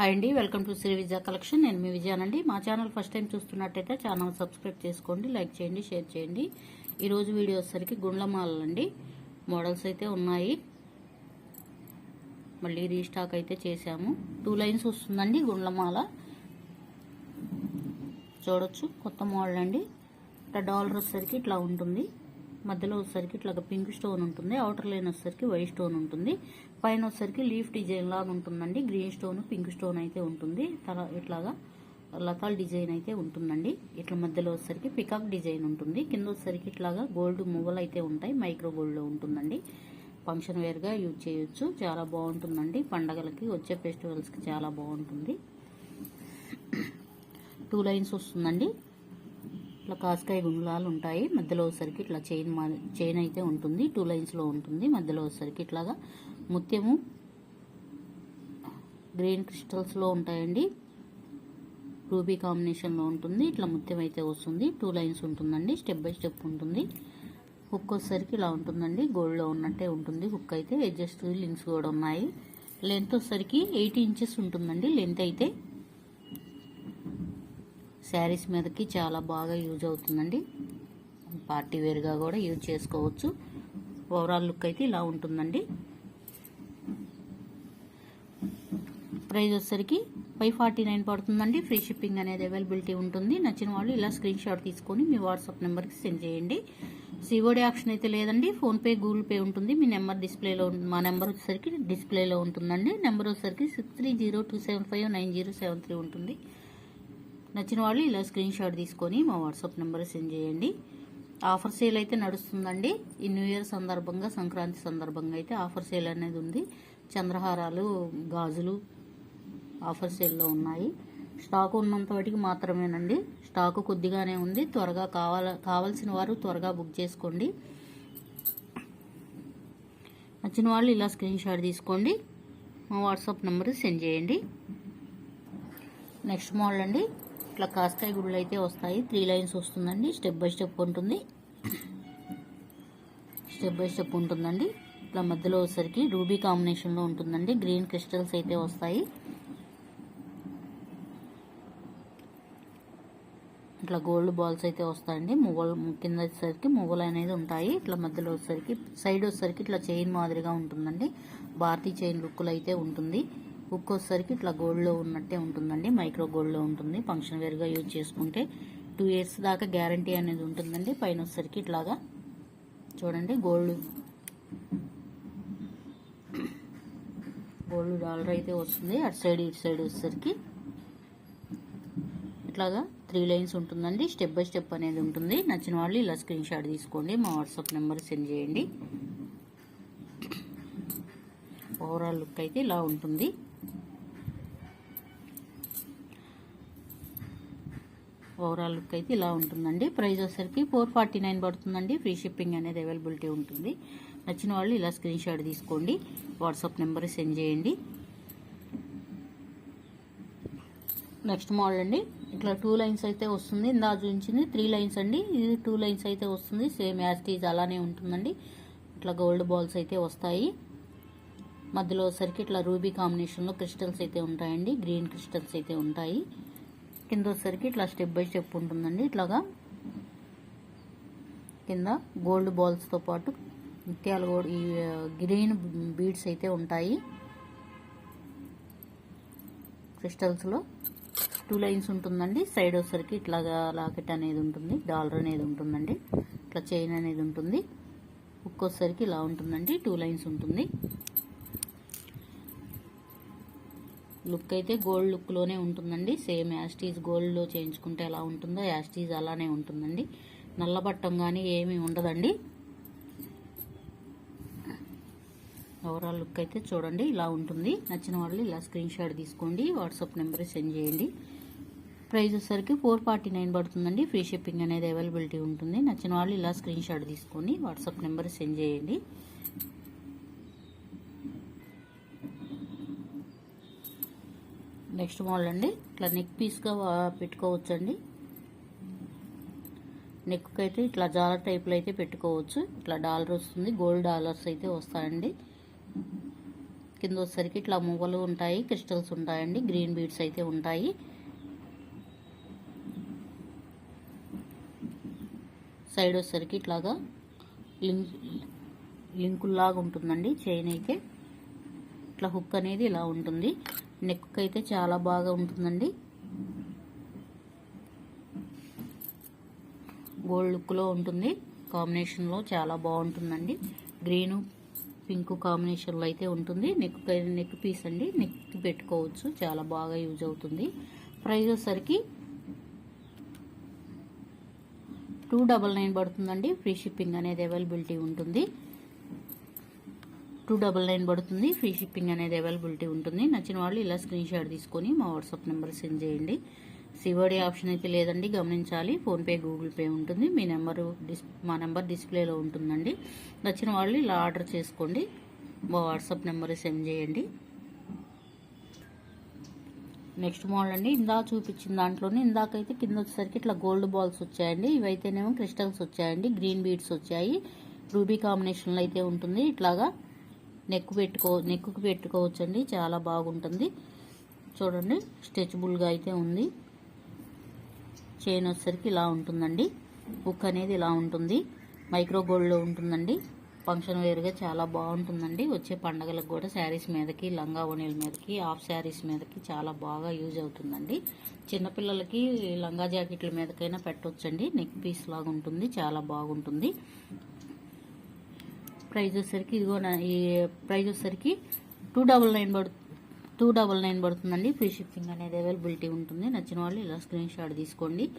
Hi అండి welcome to Shri Vijaya collection. నేను మీ విజయానండి మా ఛానల్ ఫస్ట్ టైం చూస్తున్నట్టయితే ఛానల్ సబ్స్క్రైబ్ చేసుకోండి లైక్ చేయండి షేర్ చేయండి. ఈరోజు వీడియో వచ్చేసరికి గుండ్లమాలండి మోడల్స్ అయితే ఉన్నాయి. మళ్ళీ రీస్టాక్ అయితే చేశాము. టూ లైన్స్ వస్తుందండి గుండ్లమాల. చూడొచ్చు కొత్త మోడల్ అండి. ఇట్లా డాలర్ వచ్చేసరికి ఇట్లా ఉంటుంది. మధ్యలో వచ్చేసరికి ఇట్లా పింక్ స్టోన్ ఉంటుంది అవుటర్ లైన్ వచ్చేసరికి వైట్ స్టోన్ ఉంటుంది. పైన వచ్చేసరికి లీఫ్ డిజైన్ లాగా ఉంటుందండి గ్రీన్ స్టోన్ పింక్ స్టోన్ అయితే ఉంటుంది. తల ఇట్లాగా లతాల్ డిజైన్ అయితే ఉంటుందండి. ఇట్లా మధ్యలో వచ్చేసరికి పికాక్ డిజైన్ ఉంటుంది. కింద వచ్చేసరికి ఇట్లాగా గోల్డ్ మువ్వలు అయితే ఉంటాయి మైక్రో గోల్డ్లో ఉంటుందండి. ఫంక్షన్ వేర్గా యూజ్ చేయొచ్చు చాలా బాగుంటుందండి. పండగలకి వచ్చే ఫెస్టివల్స్కి చాలా బాగుంటుంది. టూ లైన్స్ వస్తుందండి. ఇట్లా కాస్కాయ గుండ్లాలు ఉంటాయి. మధ్యలో వచ్చేసరికి ఇట్లా చైన్ మా చైన్ అయితే ఉంటుంది. టూ లైన్స్లో ఉంటుంది. మధ్యలో వచ్చేసరికి ఇట్లాగా ముత్యము గ్రీన్ క్రిస్టల్స్లో ఉంటాయండి. రూబీ కాంబినేషన్లో ఉంటుంది. ఇట్లా ముత్యం అయితే వస్తుంది. టూ లైన్స్ ఉంటుందండి. స్టెప్ బై స్టెప్ ఉంటుంది. హుక్ వచ్చేసరికి ఇలా ఉంటుందండి. గోల్డ్లో ఉన్నట్టే ఉంటుంది. హుక్ అయితే అడ్జస్ట్ లింక్స్ కూడా ఉన్నాయి. లెంత్ వచ్చేసరికి ఎయిటీ ఇంచెస్ ఉంటుందండి. లెంత్ అయితే శారీస్ మీదకి చాలా బాగా యూజ్ అవుతుందండి. పార్టీ వేర్గా కూడా యూజ్ చేసుకోవచ్చు. ఓవరాల్ లుక్ అయితే ఇలా ఉంటుందండి. ప్రైస్ వచ్చేసరికి ఫైవ్ ఫార్టీ నైన్ పడుతుందండి. ఫ్రీ షిప్పింగ్ అనేది అవైలబిలిటీ ఉంటుంది. నచ్చిన వాళ్ళు ఇలా స్క్రీన్ షాట్ తీసుకొని మీ వాట్సాప్ నెంబర్కి సెండ్ చేయండి. సివోడి ఆప్షన్ అయితే లేదండి. ఫోన్పే గూగుల్ పే ఉంటుంది. మీ నెంబర్ డిస్ప్లేలో మా నెంబర్ వచ్చేసరికి డిస్ప్లేలో ఉంటుందండి. నెంబర్ వచ్చేసరికి six three zero two seven five nine zero seven three ఉంటుంది. నచ్చిన వాళ్ళు ఇలా స్క్రీన్ షాట్ తీసుకొని మా వాట్సాప్ నెంబర్ సెండ్ చేయండి. ఆఫర్ సేల్ అయితే నడుస్తుందండి. ఈ న్యూ ఇయర్ సందర్భంగా సంక్రాంతి సందర్భంగా అయితే ఆఫర్ సేల్ అనేది ఉంది. చంద్రహారాలు గాజులు ఆఫర్ సేల్లో ఉన్నాయి. స్టాక్ ఉన్నంత వాటికి మాత్రమేనండి. స్టాక్ కొద్దిగానే ఉంది. త్వరగా కావాల కావాల్సిన వారు త్వరగా బుక్ చేసుకోండి. నచ్చిన వాళ్ళు ఇలా స్క్రీన్ షాట్ తీసుకోండి. మా వాట్సాప్ నెంబర్ సెండ్ చేయండి. నెక్స్ట్ మోడల్ అండి. ఇట్లా కాస్కాయ గుళ్ళు అయితే వస్తాయి. త్రీ లైన్స్ వస్తుందండి. స్టెప్ బై స్టెప్ ఉంటుంది. స్టెప్ బై స్టెప్ ఉంటుందండి. ఇట్లా మధ్యలో వచ్చేసరికి రూబీ కాంబినేషన్లో ఉంటుందండి. గ్రీన్ క్రిస్టల్స్ అయితే వస్తాయి. ఇట్లా గోల్డ్ బాల్స్ అయితే వస్తాయండి. మువ్వలు కింద వచ్చేసరికి మువ్వలు అనేది ఉంటాయి. ఇట్లా మధ్యలో వచ్చేసరికి సైడ్ వచ్చేసరికి ఇట్లా చైన్ మాదిరిగా ఉంటుందండి. భారతీ చైన్ లుక్లు అయితే ఉంటుంది. ఒక్కోసారికి ఇట్లా గోల్డ్లో ఉన్నట్టే ఉంటుందండి. మైక్రో గోల్డ్లో ఉంటుంది. ఫంక్షన్ వేర్గా యూజ్ చేసుకుంటే టూ ఇయర్స్ దాకా గ్యారంటీ అనేది ఉంటుందండి. పైన వచ్చేసరికి ఇట్లాగా చూడండి గోల్డ్ గోల్డ్ డాలర్ అయితే వస్తుంది. అటు సైడ్ ఇటు సైడ్ వచ్చేసరికి ఇట్లాగా త్రీ లైన్స్ ఉంటుందండి. స్టెప్ బై స్టెప్ అనేది ఉంటుంది. నచ్చిన వాళ్ళు ఇలా స్క్రీన్ షాట్ తీసుకోండి. మా వాట్సాప్ నెంబర్ సెండ్ చేయండి. ఓవరాల్ లుక్ అయితే ఇలా ఉంటుంది. ఓవరాల్ లుక్ అయితే ఇలా ఉంటుందండి. ప్రైస్ వచ్చేసరికి ఫోర్ ఫార్టీ నైన్ పడుతుందండి. ఫ్రీ షిప్పింగ్ అనేది అవైలబిలిటీ ఉంటుంది. నచ్చిన వాళ్ళు ఇలా స్క్రీన్ షాట్ తీసుకోండి. వాట్సాప్ నెంబర్ సెండ్ చేయండి. నెక్స్ట్ మోడల్ అండి. ఇట్లా టూ లైన్స్ అయితే వస్తుంది. ఇందా చూపించింది త్రీ లైన్స్ అండి. ఇది టూ లైన్స్ అయితే వస్తుంది. సేమ్ యాస్టీజ్ అలానే ఉంటుందండి. ఇట్లా గోల్డ్ బాల్స్ అయితే వస్తాయి. మధ్యలో సరికి ఇట్లా రూబీ కాంబినేషన్లో క్రిస్టల్స్ అయితే ఉంటాయండి. గ్రీన్ క్రిస్టల్స్ అయితే ఉంటాయి. కింద వచ్చేసరికి ఇట్లా స్టెప్ బై స్టెప్ ఉంటుందండి. ఇట్లాగా కింద గోల్డ్ బాల్స్తో పాటు ముత్యాలు కూడా ఈ గ్రీన్ బీడ్స్ అయితే ఉంటాయి. క్రిస్టల్స్లో టూ లైన్స్ ఉంటుందండి. సైడ్ వచ్చేసరికి ఇట్లాగా లాకెట్ అనేది ఉంటుంది డాలర్ అనేది ఉంటుందండి. ఇట్లా చైన్ అనేది ఉంటుంది. హుక్ వచ్చేసరికి ఇలా ఉంటుందండి. టూ లైన్స్ ఉంటుంది. లుక్ అయితే గోల్డ్ లుక్లోనే ఉంటుందండి. సేమ్ యాస్టీజ్ గోల్డ్లో చేయించుకుంటే ఎలా ఉంటుందో యాస్టీజ్ అలానే ఉంటుందండి. నల్లబట్టం కానీ ఏమీ ఉండదండి. ఓవరాల్ లుక్ అయితే చూడండి ఇలా ఉంటుంది. నచ్చిన వాళ్ళు ఇలా స్క్రీన్ షాట్ తీసుకోండి వాట్సాప్ నెంబర్ సెండ్ చేయండి. ప్రైస్ వచ్చేసరికి ఫోర్ ఫార్టీ నైన్ పడుతుందండి. ఫ్రీ షిప్పింగ్ అనేది అవైలబిలిటీ ఉంటుంది. నచ్చిన వాళ్ళు ఇలా స్క్రీన్ షాట్ తీసుకొని వాట్సాప్ నెంబర్ సెండ్ చేయండి. నెక్స్ట్ మోడల్ అండి. ఇట్లా నెక్ పీస్గా పెట్టుకోవచ్చు అండి అయితే ఇట్లా జాలర్ టైప్లో అయితే పెట్టుకోవచ్చు. ఇట్లా డాలర్ వస్తుంది. గోల్డ్ డాలర్స్ అయితే వస్తాయండి. కింద వచ్చేసరికి ఇట్లా మువ్వలు ఉంటాయి క్రిస్టల్స్ ఉంటాయండి. గ్రీన్ బీడ్స్ అయితే ఉంటాయి. సైడ్ వచ్చేసరికి ఇట్లాగా లింక్ లింకుల్లాగా ఉంటుందండి. చైన్ అయితే. ఇట్లా హుక్ అనేది ఇలా ఉంటుంది. నెక్ అయితే చాలా బాగా ఉంటుందండి. గోల్డ్ లుక్లో ఉంటుంది. కాంబినేషన్లో చాలా బాగుంటుందండి. గ్రీను పింక్ కాంబినేషన్లో అయితే ఉంటుంది. నెక్ నెక్ పీస్ అండి. నెక్ పెట్టుకోవచ్చు. చాలా బాగా యూజ్ అవుతుంది. ప్రైస్ వచ్చేసరికి టూ డబల్ నైన్ పడుతుందండి. ఫ్రీ షిప్పింగ్ అనేది అవైలబిలిటీ ఉంటుంది. టూ డబల్ నైన్ పడుతుంది. ఫ్రీ షిప్పింగ్ అనేది అవైలబిలిటీ ఉంటుంది. నచ్చిన వాళ్ళు ఇలా స్క్రీన్ షాట్ తీసుకొని మా వాట్సాప్ నెంబర్ సెండ్ చేయండి. సివోడి ఆప్షన్ అయితే లేదండి గమనించాలి. ఫోన్పే గూగుల్ పే ఉంటుంది. మీ నెంబరు డిస్ మా నెంబర్ డిస్ప్లేలో ఉంటుందండి. నచ్చిన వాళ్ళు ఇలా ఆర్డర్ చేసుకోండి. మా వాట్సాప్ నెంబర్ సెండ్ చేయండి. నెక్స్ట్ మోడల్ అండి. ఇందా చూపించిన దాంట్లోనే ఇందాకైతే కింద వచ్చేసరికి ఇట్లా గోల్డ్ బాల్స్ వచ్చాయండి. ఇవైతేనేమో క్రిస్టల్స్ వచ్చాయండి. గ్రీన్ బీడ్స్ వచ్చాయి. రూబీ కాంబినేషన్లో అయితే ఉంటుంది. ఇట్లాగా నెక్ పెట్టుకో నెక్కు పెట్టుకోవచ్చండి. చాలా బాగుంటుంది. చూడండి స్ట్రెచబుల్గా అయితే ఉంది. చైన్ వచ్చేసరికి ఇలా ఉంటుందండి. హుక్ అనేది ఇలా ఉంటుంది. మైక్రో గోల్డ్లో ఉంటుందండి. ఫంక్షన్ వేర్గా చాలా బాగుంటుందండి. వచ్చే పండగలకు కూడా శారీస్ మీదకి లంగా ఓణీల మీదకి హాఫ్ శారీస్ మీదకి చాలా బాగా యూజ్ అవుతుందండి. చిన్నపిల్లలకి లంగా జాకెట్ల మీదకైనా పెట్టవచ్చండి నెక్ పీస్ లాగా ఉంటుంది. చాలా బాగుంటుంది. ప్రైజ్ వచ్చేసరికి ఇదిగో నా- ఈ ప్రైజ్ వచ్చేసరికి టూ డబల్ నైన్ పడు టూ డబల్ నైన్ పడుతుందండి. ఫ్రీ షిప్పింగ్ అనేది అవైలబిలిటీ ఉంటుంది. నచ్చిన వాళ్ళు ఇలా స్క్రీన్ షాట్ తీసుకోండి.